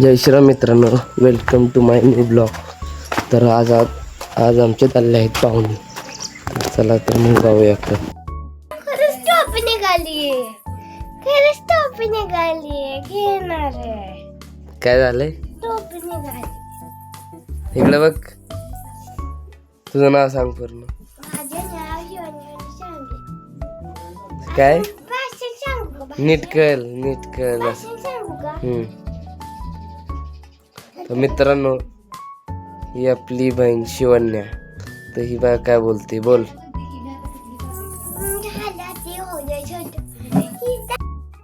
जय श्रीराम मित्रांनो welcome to my new blog तर आज आज आज आमचे चालले आहेत पाहुणे. चला तर मग जाऊया टोपी निघालीये खरंच टोपी निघालीये घेणार काय झालंय? टोपी निघाली. इकडे बघ. तुझं नाव सांग पूर्ण. काय? का? नीट कळ नीट कळ का? हम्म. तर मित्रांनो ही आपली बहीण शिवण्या. तर ही बा काय बोलते? बोल.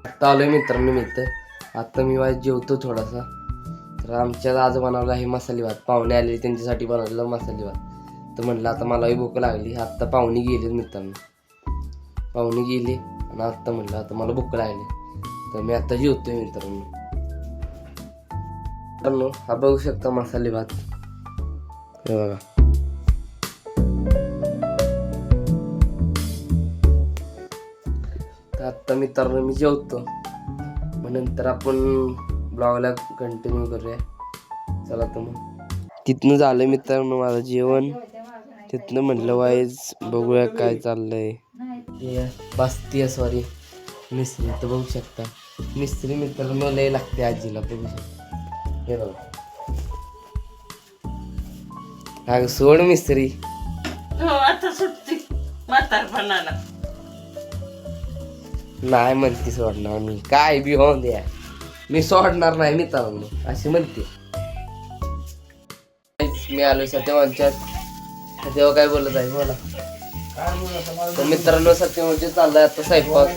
आता आलोय मित्रांनो मी इथं आता मी वाज जेवतो थोडासा. तर आमच्या आज बनवला आहे मसाले भात. पाहुणे आले त्यांच्यासाठी बनवलेला मसाले भात. तर म्हटलं आता मलाही भूक लागली. आत्ता पाहुणे गेले मित्रांनो. पाहुणे गेली आणि आत्ता म्हटलं आता मला भूक लागली. तर मी आता जेवतोय मित्रांनो. मित्रांनो हा बघू शकता मसाले भात. हे बघा. तर आत्ता मित्रांनो मी जेवतो. मग नंतर आपण ब्लॉगला कंटिन्यू करूया. चला तर मग. तिथनं झालं मित्रांनो माझं जेवण. तिथनं म्हटलं वाईज बघूया काय चाललंय. हे सॉरी मिस्त्री तर बघू शकता. मिस्त्री मित्रांनो लय लागते आजीला बघू शकता. हे बघा अगं सोड मिस्त्री हो आता सुटते म्हातारपणाला नाही म्हणते सोडणार मी काय बी होऊन द्या मी सोडणार नाही मित्रांनो अशी म्हणते मी आलो सत्यवांच्यात तेव्हा काय बोलत आहे बोला तर मित्रांनो सत्यवांचे चाललाय आता स्वयंपाक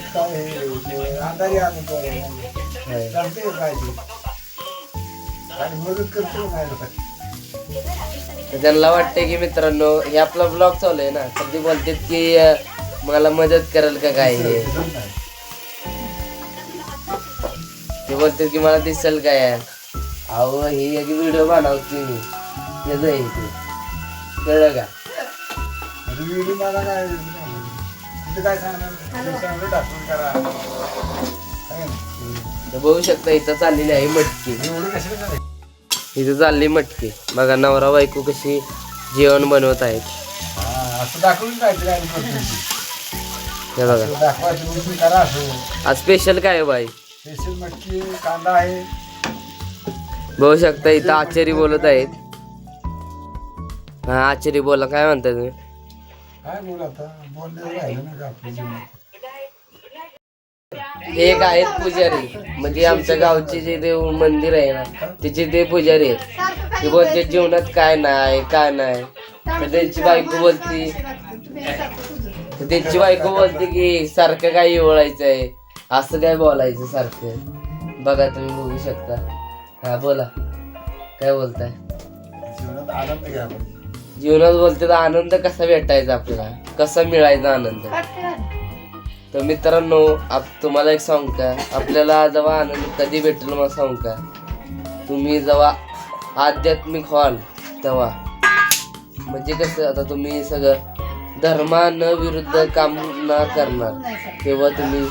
तर त्यांना वाटतंय की मित्रांनो हे आपला ब्लॉग चालू आहे ना. तर ते बोलतात की अं, मला मदत कराल का काय हे? ते बोलतात की मला दिसेल काय अहो ही एक व्हिडिओ बनवते मी. त्याचं आहे ते. कळलं का? तर बघू शकता इथं चाललेली आहे मटकी. इथं चालली मटकी. बघा नवरा बायको कशी जेवण बनवत आहेत. असं दाखवून हे बघा. दाखवायचं करा असं आज स्पेशल काय आहे बाई? स्पेशल मटकी कांदा आहे बघू शकता इथं आचारी बोलत आहेत. हा आचारी बोला काय म्हणता तुम्ही? काय बोल आता? बोलले राहिलं ना का आपल्या जीवनात हे एक आहेत पुजारी. म्हणजे आमच्या गावचे जे देव मंदिर आहे ना त्याचे ते पुजारी आहेत. ते बोलते जीवनात काय नाही काय नाही. तर त्यांची बायको बोलती तर त्यांची बायको बोलते की सारखं काय ओळायचं आहे असं काय बोलायचं सारखं? बघा तुम्ही बघू शकता. हा बोला. काय बोलताय? जीवनात आनंद घ्या पाहिजे जीवनात बोलते तर आनंद कसा भेटायचा आपल्याला? कसा मिळायचा आनंद? तर मित्रांनो आप तुम्हाला एक सांग का? आपल्याला जेव्हा आनंद कधी भेटेल मला सांग का? तुम्ही जेव्हा आध्यात्मिक व्हाल तेव्हा. म्हणजे कसं आता तुम्ही सगळं धर्मान विरुद्ध काम न करणार तेव्हा तुम्ही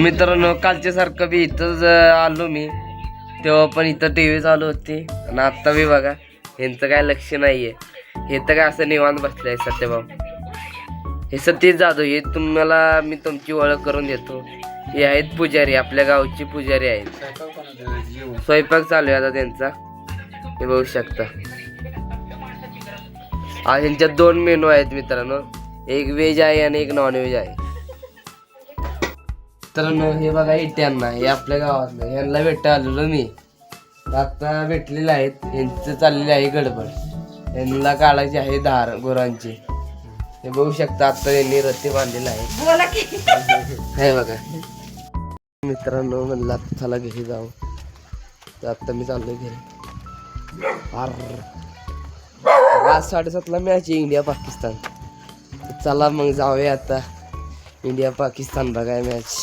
मित्रांनो कालच्या सारखं बी इथंच आलो मी. तेव्हा पण इथं टी व्ही चालू होती. आणि आत्ता बी बघा यांचं काय लक्ष नाही आहे हे तर काय असं निवांत बसलंय सत्यभाऊ हे सतीश जाधव हे तुम्हाला मी तुमची ओळख करून देतो. हे आहेत पुजारी आपल्या गावची पुजारी आहेत. स्वयंपाक चालू आहे आता त्यांचा. हे बघू शकता. आज यांच्यात दोन मेनू आहेत मित्रांनो. एक व्हेज आहे आणि एक नॉन व्हेज आहे. मित्रांनो हे बघा इट्यांना हे आपल्या गावातलं. यांना भेट आलेलो मी. आता भेटलेले आहेत. यांचं चाललेलं आहे गडबड. यांना काढायची आहे धार गुरांची. हे बघू शकता आता यांनी रत्ती बांधलेला आहे. बोला की. हे बघा. मित्रांनो म्हणलं आता चला घरी जाऊ. तर आता मी चाललोय घरी. अर आज साडेसातला मॅच आहे इंडिया पाकिस्तान. तर चला मग जाऊया आता. इंडिया पाकिस्तान बघाय मॅच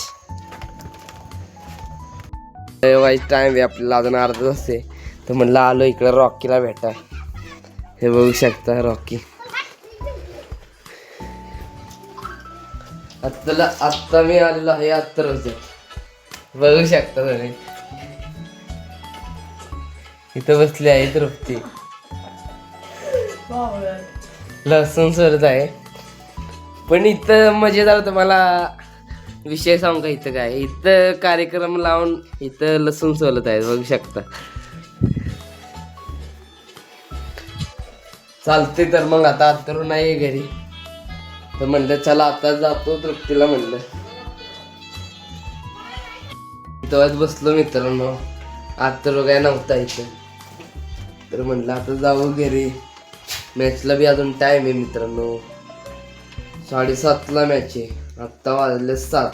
वाईट टाइम आहे आपल्याला अजून अर्धा आहे. तर म्हणलं आलो इकडं रॉकीला भेटा. हे बघू शकता रॉकी आत्ताला आत्ता मी आलेलो आहे आत्ता रोज बघू शकता तुम्ही. इथं बसली आहे तृप्ती. लसूण सरत आहे. पण इथं मजेदार तुम्हाला विषय सांग का इथं काय? इथं कार्यक्रम लावून इथं लसूण सोलत आहे बघू शकता. चालते तर मग आता तर नाही घरी. तर म्हणलं चला आता जातो तृप्तीला म्हणलं. तेव्हाच बसलो मित्रांनो. आज तर काय नव्हता इथं. तर म्हणलं आता जाऊ घरी. मॅचला बी अजून टाइम आहे मित्रांनो. साडेसातला मॅच आहे. आत्ता वाजले सात.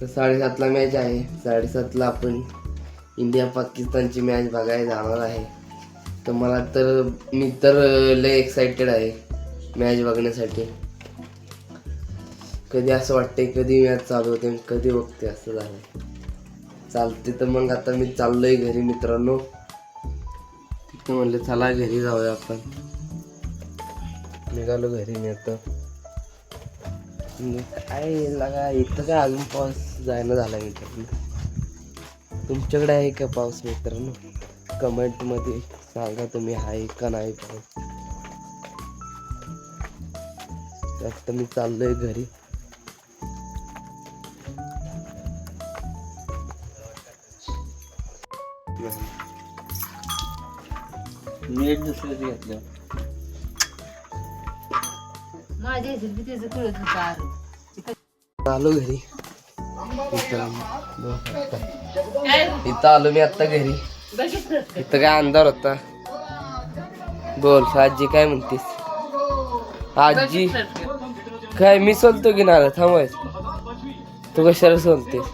तर साडेसातला मॅच आहे. साडेसातला आपण इंडिया पाकिस्तानची मॅच बघायला जाणार आहे. तर मला तर मी तर लय एक्साइटेड आहे. मॅच बघण्यासाठी. कधी असं वाटतंय कधी मॅच चालू होते कधी बघते असं झालं चालते तर मग आता मी चाललोय घरी मित्रांनो. तिथं म्हणलं चला घरी जाऊया आपण. निघालो घरी मी आता. काय लगा इथं काय अजून पाऊस जायला झाला मित्रांनो तुमच्याकडे आहे का पाऊस मित्रांनो? कमेंटमध्ये सांगा तुम्ही आहे का नाही पाऊस? आता मी चाललोय घरी. मीठ दुसऱ्याचं घेतलं. माझ्या ह्याच्यात बी त्याचं कळत होतं आरू. आलो घरी. इथं आलो मी आता घरी. इथं काय अंधार होता. बोल आजी काय म्हणतीस? आजी। काय मी सोलतो की नाला थांबाय. तू कशाला सोलतेस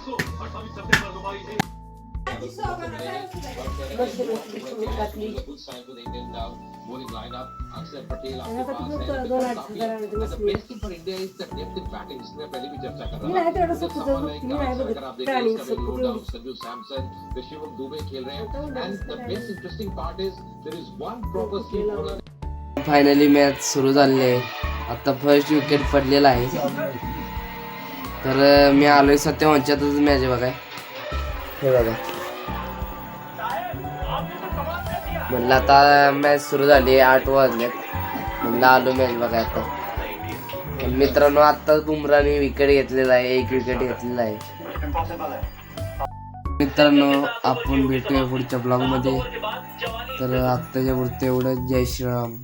फायनली मॅच सुरू झाली आहे. आता फर्स्ट विकेट पडलेला आहे. तर मी आलोय सत्यवंच्यातच मॅच बघाय हे बघा. म्हणलं आता मॅच सुरू झाली आठ वाजल्यात म्हणलं आलो मॅच बघाय आता. मित्रांनो आता बुमराने विकेट घेतलेला आहे एक विकेट घेतलेला आहे. मित्रांनो आपण भेटूया पुढच्या ब्लॉगमध्ये. तर आत्ताच्या पुरतं एवढं जय श्रीराम.